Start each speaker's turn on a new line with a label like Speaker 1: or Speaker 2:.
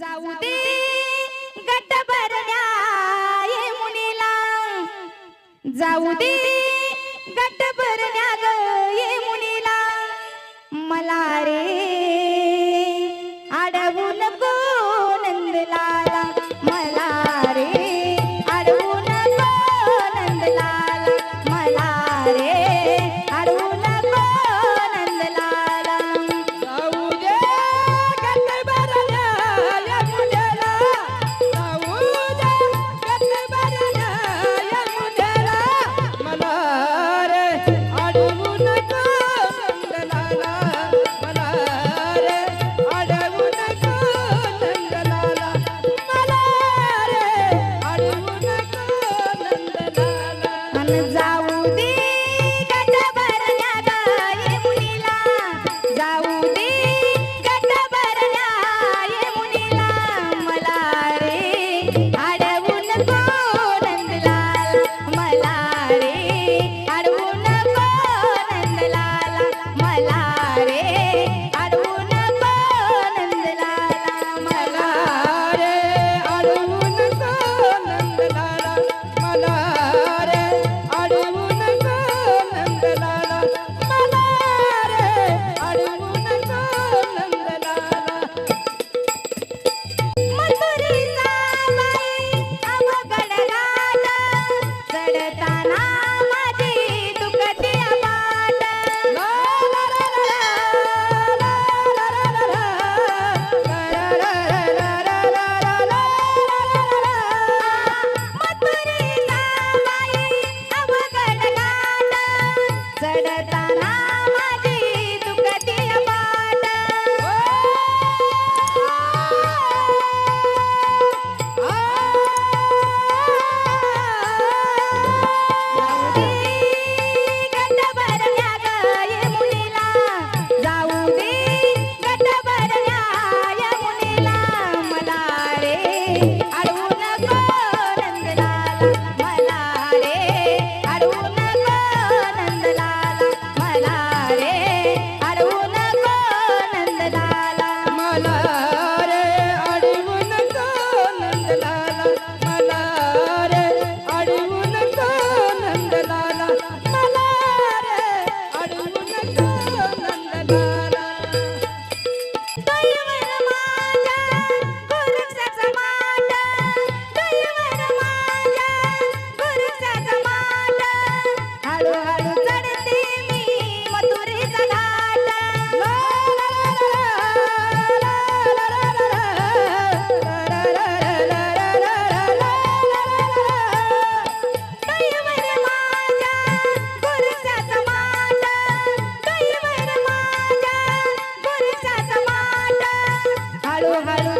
Speaker 1: जाऊ दे गट भरण्या ये मुनीला. जाऊ दे गट भरण्या ग ये मुनीला. मला रे
Speaker 2: हर